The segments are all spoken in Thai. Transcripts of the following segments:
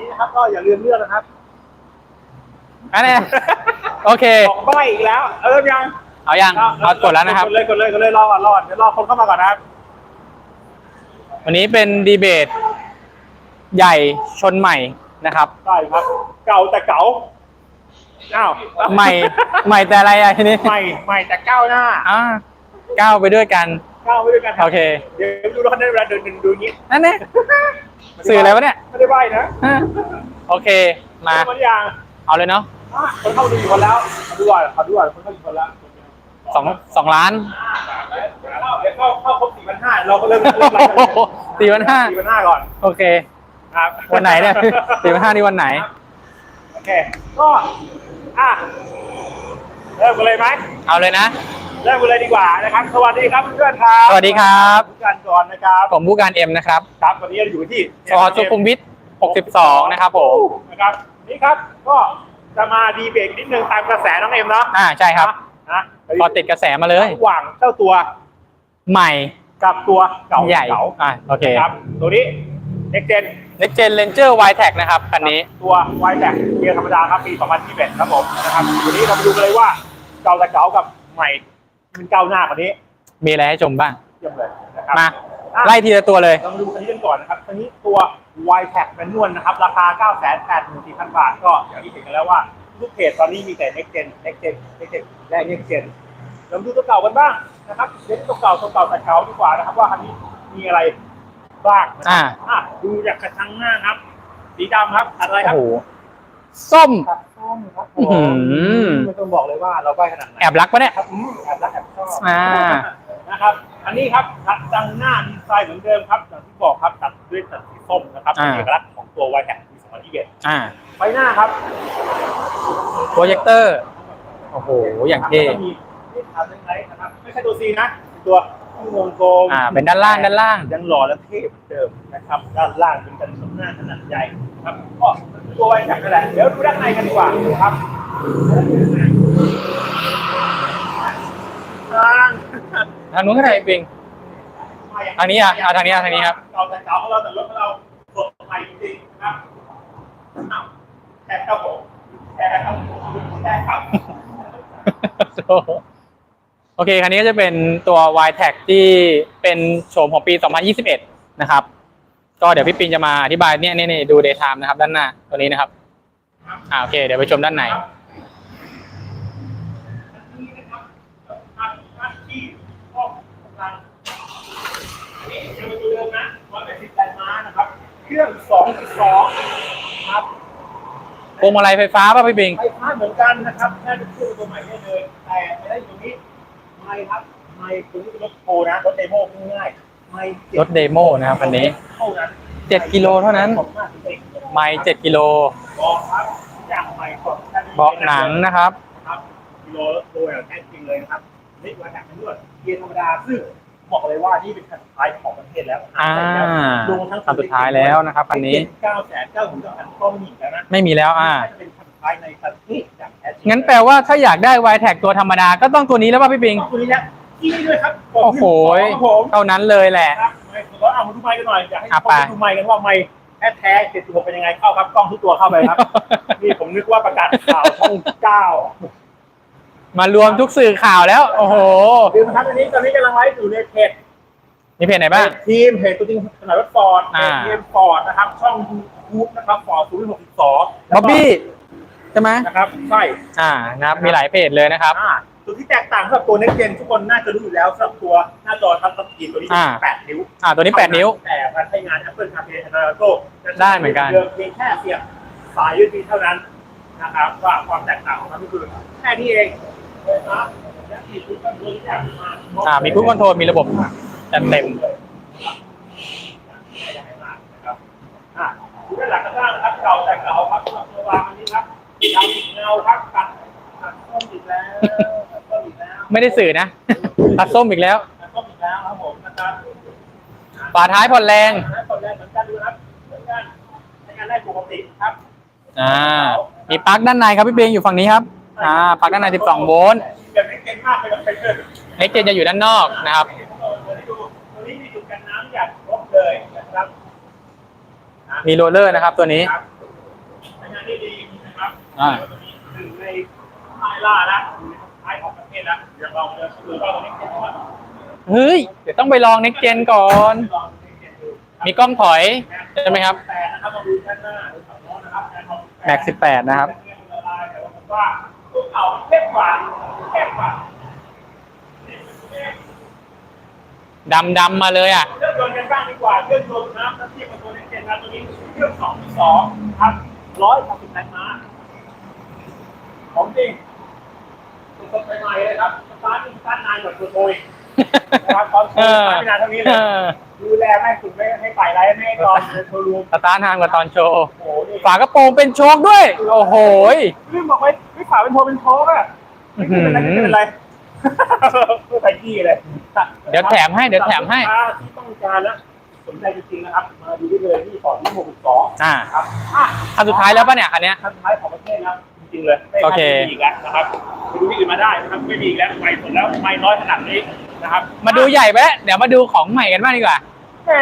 นี้นะครับ ก็อย่าลืมเลือกนะครับอันนี้โอเคของใบอีกแล้วเออยังเอายังเอากดแล้วนะครับ กดเลยกดเลยกดเลยรอก่อนรอก่อนเดี๋ยวรอคนเข้ามาก่อนนะครับ วันนี้เป็นดีเบต ใหญ่ชนใหม่นะครับ ได้ครับ เก่าแต่เก่าอ้าวใหม่ใหม่แต่อะไรอะทีนี้ ใหม่ใหม่แต่ก้าวหน้าอ่าก้าวไปด้วยกัน ก้าวไปด้วยกันรับโอเค เดี๋ยวดูรถได้เวลาเดินดูอย่างนี้นั่นเนี่ยสื่ออะไรวะเนี่ยไม่ได้ใบนะอะโอเคมาคนอย่างเอาเลยเนาะอะคนเข้าดูอยู่คนแล้วขอดูก่อนขอดูก่อนคนเข้าอยู่คนแล้วสองสองล้านเดี๋ยวเข้าเข้าครบสี่พันห้าเราก็เริ่มเริ่มไลฟ์กันเลยโอ้โห4,500สี่พันห้าก่อนโอเคครับวันไหนเนี่ยสี่ห้านี่วันไหนโอเคก็อะเริ่มกันเลยไหมเอาเลยนะ เริ่มกันเลยดีกว่านะครับ สวัสดีครับเพื่อนๆครับสวัสดีครับ ผู้การก่อนนะครับผมผู้การเอ็มนะครับครับวันนี้เราอยู่ที่ซอยสุขุมวิท62 นะครับผมนะครับนี่ครับก็จะมาดีเบตนิดนึงตามกระแสน้องเอ็มเนาะอ่าใช่ครับนะพอติดกระแสมาเลยระหว่างเจ้าตัวใหม่กับตัวเก่าใหญ่เก่าอ่าโอเคนะครับตัวนี้เอ็กเจน Next Gen Ranger Y Tech นะครับคันนี้ตัวไวแท็กเกียร์ธรรมดาครับปี 2021 ครับผมนะครับวันนี้เรามาดูกันเลยว่าเก่าแต่เก่ากับใหม่ มันเก่าหน้ากว่านี้มีอะไรให้ชมบ้าง เยี่ยมเลยนะครับมา อะไล่ทีละตัวเลย เรามาดูคันนี้กันก่อนนะครับคันนี้ตัว y t a c แมนนวลนะครับ ราคา 9 8 4 0 0 0 บาท ก็อย่างที่เห็นกันแล้วว่าทุกเพจตอนนี้มีแต่ next gen next gen next gen และ next gen เรามาดูตัวเก่ากันบ้างนะครับเน้นตัวเก่าตัวเก่าแต่เก่าดีกว่านะครับ ว่าคันนี้มีอะไรบ้างนะคอ่ารับอะดูจากกระชังหน้าครับ สีดำครับอะไรคโอ้รับ โห ส้ม ครับส้มครับผอื้อหืมอไม่ต้องบอกเลยว่าเราใบขนาดไหนแอบรักปะเนี่ย ครับอืมแอบรักแอบชอบอ่า นะครับ อันนี้ครับตัดจังหน้าดีไซน์เหมือนเดิมครับอย่างที่บอกครับตัดด้วยตัดสีส้มนะครับเป็นอ่า เอกลักษณ์ของตัว y แท็กปี2021อ่าไฟหน้าครับโปรเจคเตอร์ โอ้โห อย่างเท่ แล้วก็มีนี่ทำเล็กๆนะครับ ไม่ใช่ตัว C นะเป็นตัว วงกลมอ่าเป็นด้านล่างด้านล่าง ยังหล่อและเท่เหมือนเดิมนะครับ ด้านล่างเป็นกันชนหน้าขนาดใหญ่ครับก็เป็นตัว y แท็กนั่นแหละเดี๋ยวดูด้านในกันดีกว่าครับอ่าทางนู้นก็ได้ปิงทางนี้อะเอาทางนี้อะทางนี้ครับเราแต่เก่าของเราแต่รถของเราสดใหม่จริงๆครับอ้าวแค่ครับผมแค่ครับแค่ครับโอเคคันนี้ก็จะเป็นตัว Y Tech ที่เป็นโฉมของปี 2021 นะครับ ก็เดี๋ยวพี่ปินจะมาอธิบายเนี่ยนี่ดู Daytime นะครับ ด้านหน้าตัวนี้นะครับอ่าโอเค เดี๋ยวไปชมด้านในนี่นะครับหน้าที่ก็กำลังอันนี้ยังเป็นตัวเดิมนะ180แรงม้านะครับเครื่อง2.2ครับพวงมาลัยไฟฟ้าป่ะพี่ปิงไฟฟ้าเหมือนกันนะครับแค่เป็นเครื่องตัวใหม่ได้เลยแต่ไม่ได้อยู่ตรงนี้ ไม่ครับไม่ตัวนี้เป็นรถโปรนะรถเดโมง่ายๆไม่จ็ดรถเดโมนะครับคันนี้เท่านั้น7กิโลเท่านั้นผมมากจริงๆไม่7กิโลบอกครับอย่างใหม่ของท่านเบาะหนังนะครับครับกิโลโดยแท้จริงเลยนะครับนี่มาจากทั้งด้วยเกียร์ธรรมดาซึ่งบอกเลยว่านี่เป็นคันสุดท้ายของประเทศแล้วอ่าลงทั้งคันสุดท้ายแล้วนะครับคันนี้เก้าแสนเก้าหมื่นเก้าพันก็ไม่มีแล้วนะไม่มีแล้วอ่าจะเป็นคันสุดท้ายในประเทศอย่า งแท้จริงงั้นแปลว่าถ้าอยากได้ Y Tech ตัวธรรมดาก็ต้องตัวนี้แล้วป่ะพี่ปิงต้องตัวนี้นะที่นี่ด้วยครับโอ้โหครับผมเท่านั้นเลยแหละครับไม่ขอเอามาดูไมค์กันหน่อยอยากให้อะคนไปดูไมค์กันว่าไมค์แท้แท้เจ็ดสิบหกเป็นยังไงเข้าครับกล้องทุกตัวเข้าไปครับนี่ผมนึกว่าประกาศข่าวช่องเก้ามารวมทุกสื่อข่าวแล้ว โอ้โหดูนะครับอันนี้ตอนนี้กำลังไลฟ์อยู่ในเพจมีเพจไหนบ้างทีมเพจตัวจริงขนาดรถฟอร์ดอ่าทีมฟอร์ดนะครับ ช่องยูทูบนะครับฟอร์ดศูนย์หกสิบสองบ๊อบบี้ ใช่ไหมนะครับใช่อ่านะครับมีหลายเพจเลยนะครับอ่าจุดที่แตกต่างสำหรับตัว Next Gen ทุกคนน่าจะรู้อยู่แล้วสำหรับตัวหน้าจอทัชสกรีนตัวนี้อ่าแปดนิ้ว อ่าตัวนี้ 8 นิ้ว แต่การใช้งาน Apple CarPlay Android Auto ได้เหมือนกันเดิมเพียงแค่เสียบสาย USB เท่านั้นนะครับว่าความแตกต่างของมันก็คือแค่นี้เองนะครับและมีทุกคนรู้จักมาอ่ามีผู้คอนโทรลมีระบบจัดเต็มนะครับอ่าดูด้านหลังกันบ้าง ครับดำอีกเงาครับตัดตัดส้มอีกแล้วตัดส้มอีกแล้วไม่ได้สื่อนะ ตัดส้มอีกแล้วตัดส้มอีกแล้วครับผมนะครับฝาท้ายผ่อนแรงตอนแรกเหมือนกันดูครับเหมือนกันใช้งานได้ปกติครับอ่ามีปลั๊กด้านในครับพี่เบงอยู่ฝั่งนี้ครับอ่าปลั๊กด้านใน 12 โวลต์แบบนี้เก่งมากเลยครับเป็นเลยเน็กเจนจะอยู่ด้านนอกนะครับตัวนี้มีจุดกันน้ำอย่างครบเลยนะครับมีโรลเลอร์นะครับตัวนี้ ครับอ่าหนึ่งในท้ายล่านะท้ายของประเทศนะเดี๋ยวเราจะดูว่าตัวนี้เป็นยังไงเฮ้ย เดี๋ยวต้องไปลอง next gen ก่อน ลองเช็คดูมีกล้องถอยใช่ไหมครับ แต่นะครับมาดูด้านหน้าดูฝั่งโน้นนะครับแอนของแม็กสิบแปดนะครับแต่ว่าผมว่าตัวเก่าเข้มกว่าเข้มกว่าดำดำๆมาเลยอะเครื่องยนต์กันบ้างดีกว่าเครื่องยนต์นะถ้าเทียบกับตัวนี้เจ็ดนะตัวนี้เครื่องสองสองครับร้อยสามสิบแรงม้า ของจริงสดๆใหม่ๆเลยครับสตาร์ทสตาร์ทนานกว่าตัวโตอีกนะครับตอนโชว์สตาร์ทไม่นานเท่านี้เลยดูแลไม่สุดไม่ให้ไปไรไม่ให้ตอนโชว์รูมสตาร์ททางกว่าตอนโชว์ โอ้โหนี่ฝากระโปรงเป็นโชคด้วย โอ้โหยลืมบอกไว้ไม่ฝาเป็นโทรเป็นโชกอะไม่เป็นไรไม่เป็นไรเพื่อไทยกี้เลยเดี๋ยวแถมให้เดี๋ยวแถมให้ถ้าที่ต้องการนะสนใจจริงๆนะครับ มาดูได้เลยที่ฟอร์ดที่หกสองอ่าครับอะคันสุดท้ายแล้วป่ะเนี่ยคันเนี้ยคันสุดท้ายของประเทศนะจ ริงๆเลยไม่โอเคไม่มีอีกแล้วนะครับไปดูที่อื่นมาได้นะครับไม่มีอีกแล้วไม่สนแล้วไม่น้อยขนาดนี้นะครับมาดูใหญ่ไปแล้วเดี๋ยวมาดูของใหม่กันบ้างดีกว่าแหม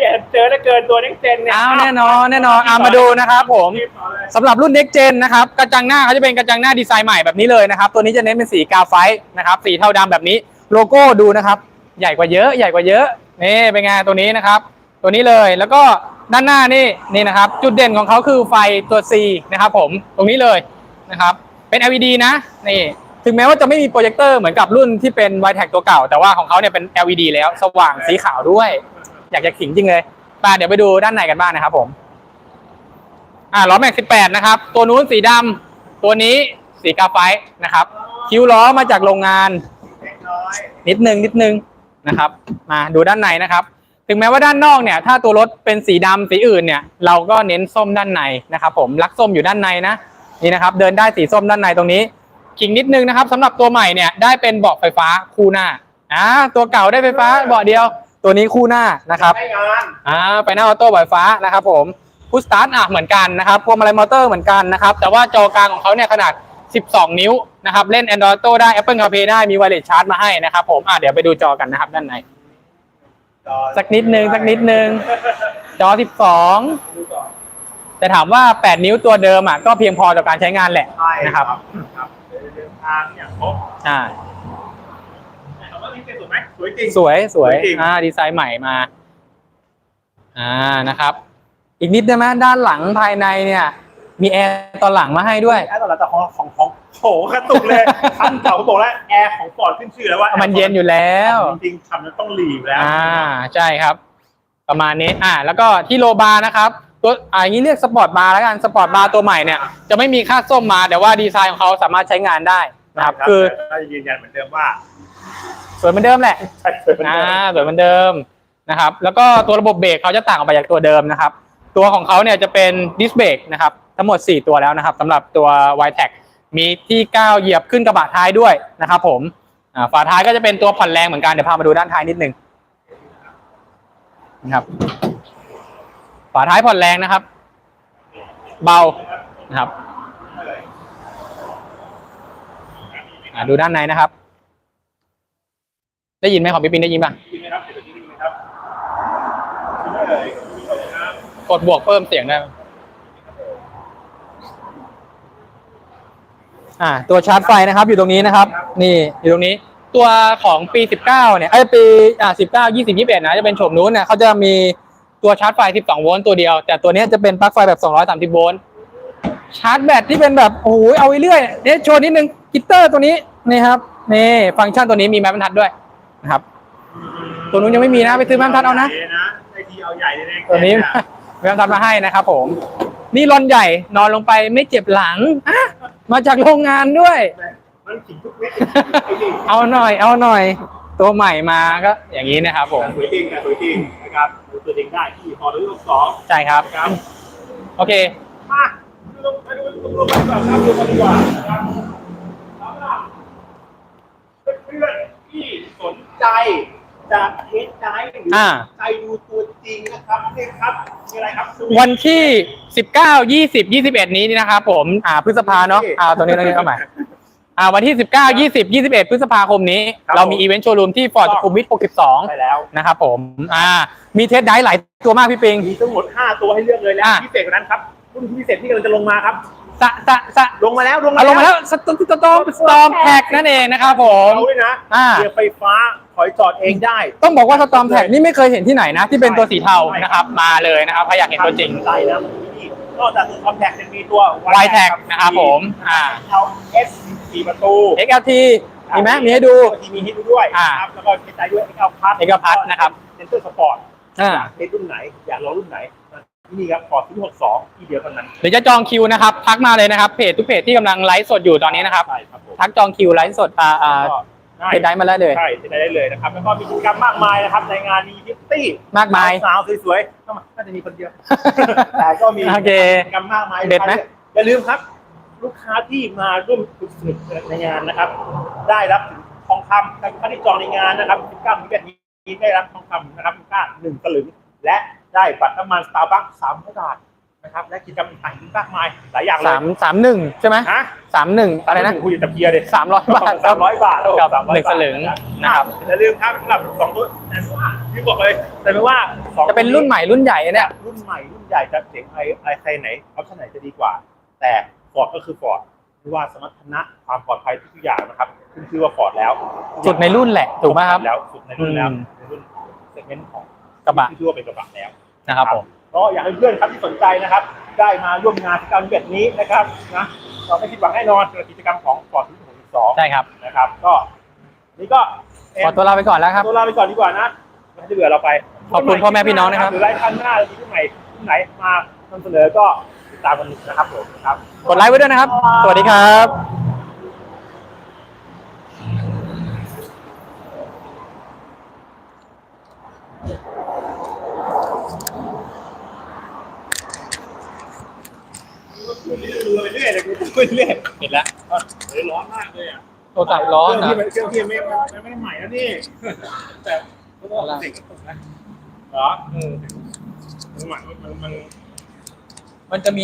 อย่าเจอแล้วเกินตัวเน็กเจนเนี่ยเอาแน่นอนแน่นอนเอามาดูนะครับผมรีบต่อเลยสำหรับรุ่น next gen นะครับกระจังหน้าเขาจะเป็นกระจังหน้าดีไซน์ใหม่แบบนี้เลยนะครับ ตัวนี้จะเน้นเป็นสีกาไฟท์นะครับสีเทาดำแบบนี้โลโก้ดูนะครับ ใหญ่กว่าเยอะใหญ่กว่าเยอะนี่เป็นไงตัวนี้นะครับ ตัวนี้เลยแล้วก็ด้านหน้านี่นี่นะครับ จุดเด่นของเขาคือไฟตัว C นะครับผมตรงนี้เลย นะครับ เป็น LED นะนี่ถึงแม้ว่าจะไม่มีโปรเจคเตอร์เหมือนกับรุ่นที่เป็น y t e c ตัวเก่า แต่ว่าของเขาเนี่ยเป็น LED แล้วสว่างสีขาวด้วย อยากจะขิงจริงเลยไปเดี๋ยวไปดูด้านในกันบ้างนะครับผมอ่าล้อแม็ก18นะครับ ตัวนู้นสีดำตัวนี้สีกาไฟนะครับ คิ้วล้อมาจากโรงงาน นิดนึงนิดนึงนะครับ มาดูด้านในนะครับ ถึงแม้ว่าด้านนอกเนี่ย ถ้าตัวรถเป็นสีดำสีอื่นเนี่ย เราก็เน้นส้มด้านในนะครับ ผมรักส้มอยู่ด้านในนะ นี่นะครับเดินได้สีส้มด้านในตรงนี้ขิงนิดนึงนะครับสำหรับตัวใหม่เนี่ยได้เป็นเบาะไฟฟ้าคู่หน้าอ่าตัวเก่าได้ไฟฟ้าเบาะเดียว ตัวนี้คู่หน้านะครับให้งานอ่าไปหน้าออโต้ไฟฟ้านะครับผมพุชสตาร์ทอะเหมือนกันนะครับพวงมาลัยมอเตอร์เหมือนกันนะครับแต่ว่าจอกลางของเขาเนี่ยขนาด 12 นิ้วนะครับเล่น Android Auto ได้ Apple CarPlay ได้มี Wireless Charge มาให้นะครับผมอะเดี๋ยวไปดูจอกันนะครับด้านในสักนิดนึงสักนิดนึงจอดูก่อน12 แต่ถามว่า 8 นิ้วตัวเดิมอะก็เพียงพอต่อการใช้งานแหละใช่นะครับครับเดินทางอย่างครบอ่าถามว่านี่เป็นสวยไหมสวยจริงสวยสวยสวยจริงอ่าดีไซน์ใหม่มาอ่านะครับ อีกนิดได้ไหมด้านหลังภายในเนี่ย มีแอร์ตอนหลังมาให้ด้วยแอร์ตอนหลังแต่ของของของโถกระตุกเลยคันเก่าเขาบอกแล้วแอร์ของฟอร์ดขึ้นชื่อแล้วว่ามันเย็นอยู่แล้วจริงๆทำแล้วต้องหลีบแล้วอ่าใช่ครับ ประมาณนี้อ่า แล้วก็ที่โลบาร์นะครับ ตัวอ่าอย่างนี้เรียกสปอร์ตบาร์แล้วกันสปอร์ตบาร์ตัวใหม่เนี่ยจะไม่มีค่าส้มมาแต่ว่าดีไซน์ของเขาสามารถใช้งานได้นะครับ คือก็จะยืนยันเหมือนเดิมว่าสวยเหมือนเดิมแหละใช่สวยเหมือนอ่าเดิมสวยเหมือนเดิมนะครับ แล้วก็ตัวระบบเบรกเขาจะต่างออกไปจากตัวเดิมนะครับ ตัวของเขาเนี่ยจะเป็นดิสเบรกนะครับทั้งหมด 4 ตัวแล้วนะครับสำหรับตัว y t e c มีที่ก้าวเหยียบขึ้นกระบะท้ายด้วยนะครับผมอ่าฝาท้ายก็จะเป็นตัวผ่อนแรงเหมือนกันเดี๋ยวพามาดูด้านท้ายนิดนึงนะครับ ฝาท้ายผ่อนแรงนะครับ เบานะครับดูด้านในนะครับ ได้ยินไหมของพี่ปินได้ยินป่ะไหมครับเดี๋ยวจริงไหมครับไหมเลยจริงไหมครับกดบวกเพิ่มเสียงได้อ่า ตัวชาร์จไฟนะครับ อยู่ตรงนี้นะครับ นี่อยู่ตรงนี้ ตัวของปี 19 เนี่ยไอ้ยปีอ่า19 20 21นะจะเป็นโฉมนู้นเนี่ยเขาจะมี ตัวชาร์จไฟ 12 โวลต์ตัวเดียว แต่ตัวเนี้ยจะเป็นปลั๊กไฟแบบ 230 โวลต์ ชาร์จแบตที่เป็นแบบ โอ้โห เอาไปเรื่อยเนี่ยโชว์นิดนึง กิตเตอร์ตัวนี้ นี่ครับ นี่ ฟังก์ชันตัวนี้มีไม้บรรทัดด้วยนะครับ ตัวนู้นยังไม่มีนะ ไปซื้อไม้บรรทัดเอานะไอทีเอาใหญ่เลยนะตัวนี้แวมทำมาให้นะครับผม นี่รอนใหญ่ นอนลงไปไม่เจ็บหลังอะมาจากโรงงานด้วย มันขิงทุกเม็ดไอ้นี่เอาหน่อย เอาหน่อย ตัวใหม่มาก็ อย่างนี้นะครับผมสวยจริงนะสวยจริงนะครับดู ตัวจริงได้ที่พอรู้ลูกสองใช่ครับ ครับ โอเค มาดูมาดูตำรวจกันก่อนครับดูกันดีกว่านะครับสำหรับเพื่อนๆที่สนใจจะเทสไดรฟ์หรืออ่า ใจดูตัวจริงนะครับนี่ครับมีอะไรครับวันที่ 19 20 21 นี้นะครับผม อ่าพฤษภาเนาะอ่าตัวนี้ตัวนี้เอาใหม่ อ่าวันที่ 19 20 21 พฤษภาคมนี้เรามีอีเวนต์โชว์รูมที่ฟอร์ดสุขุมวิท62ใช่แล้ว นะครับผม อ่า มีเทสได้หลายตัวมากพี่ปิง มีทั้งหมด 5 ตัวให้เลือกเลยและอะ พิเศษกว่านั้นครับรุ่นพิเศษที่กำลังจะลงมาครับ สะสะสะลงมาแล้วลงเอาลงมาแล้วสตอมสตอมสตอมแท็กนั่นเองนะครับผม เอาด้วยนะอ่า เกียร์ไฟฟ้าถอยจอดเองได้ ต้องบอกว่าสตอมแท็กนี่ไม่เคยเห็นที่ไหนนะ ที่เป็นตัวสีเทานะครับ มาเลยนะครับใครอยากเห็นตัวจริงใช่นะนี่นอกจากตัวคอมแพคจะมีตัว Y Tag นะครับผมอ่า เอา S สี่ ประตู XLT มีไหมมีให้ดู มีมีให้ดูด้วยอ่านะครับแล้วก็กระจายด้วย XL Plus XL Plus นะครับเซนเตอร์สปอร์ตอ่าเล่นรุ่นไหน อยากลองรุ่นไหนที่นี่ครับพอร์ตที่62ที่เดียวเท่านั้นหรือจะจองคิวนะครับทักมาเลยนะครับเพจทุกเพจที่กำลังไลฟ์สดอยู่ตอนนี้นะครับใช่ครับผมทักจองคิวไลฟ์สดอ่าอ่าก็เพจได้มาแล้วเลยใช่เพจได้เลยนะครับแล้วก็มีกิจกรรมมากมายนะครับในงานมีพิตตี้มากมายสาวๆสวยๆเข้ามาน่าจะมีคนเดียวแต่ก็มีโอเคกิจกรรมมากมายเด็ดไหมอย่าลืมครับ ลูกค้าที่มาร่วมสนุกในงานนะครับ ได้รับทองคำการค่าที่จองในงานนะครับ19ถึงแบบนี้ได้รับทองคำนะครับมูลค่าหนึ่งสลึงและได้บัตรน้ำมันสตาร์บัคสามบาทนะครับและกิจกรรมต่างๆมากมายหลายอย่างเลยสามสามหนึ่งใช่ไหมฮะสามหนึ่งอะไรนะคุยกับเพียร์เลยสามร้อยบาทคสารับมร้อยบาทกับสามร้อยหนึ่งสลึงบาทนะครับอย่าลืมครับสำหรับสองรุ่นแต่ว่าพี่บอกเลยแต่ไม่ว่าสองจะเป็นรุ่นใหม่รุ่นใหญ่เนี่ยรุ่นใหม่รุ่นใหญ่จะเสียงไอไอใครไหนออปชั่นไหนจะดีกว่า แต่ ฟอร์ดก็คือฟอร์ดไม่ว่าสมรรถนะความปลอดภัยทุกอย่างนะครับขึ้นชื่อว่าฟอร์ดแล้วสุดในรุ่นแหละถูกไหมครับแล้วสุดในรุ่นแล้วอืมในรุ่นเซกเมนต์ของกระบะที่ชื่อว่าเป็นกระบะแล้วนะครับผมก็อยากให้เพื่อนครับที่สนใจนะครับ ได้มาร่วมงานกิจกรรมแบบนี้นะครับนะเราไม่ผิดหวังแน่นอนกับกิจกรรมของฟอร์ดที่62ใช่ครับนะครับ ก็นี่ก็ขอตัวลาไปก่อนแล้วครับตัวลาไปก่อนดีกว่านะไม่ให้เหลือเราไปขอบคุณพ่อแม่พี่น้องนะครับหรือรายการหน้าหรือที่ไหนที่ไหนมานำเสนอก็ ติดตามกันนะครับผมครับ กดไลค์ไว้ด้วยนะครับ สวัสดีครับดูไปเรื่อยเลยดูไปเรื่อยเห็นแล้วเฮ้ยร้อนมากเลยอะโทรศัพท์ร้อนเคนะรื่องที่เครื่องที่ไม่ไม่ไม่ได้ใหม่แล้วนี่แต่ก็ต้องเด็กก็ตกนะเหรออืมมันมันมันมันจะมี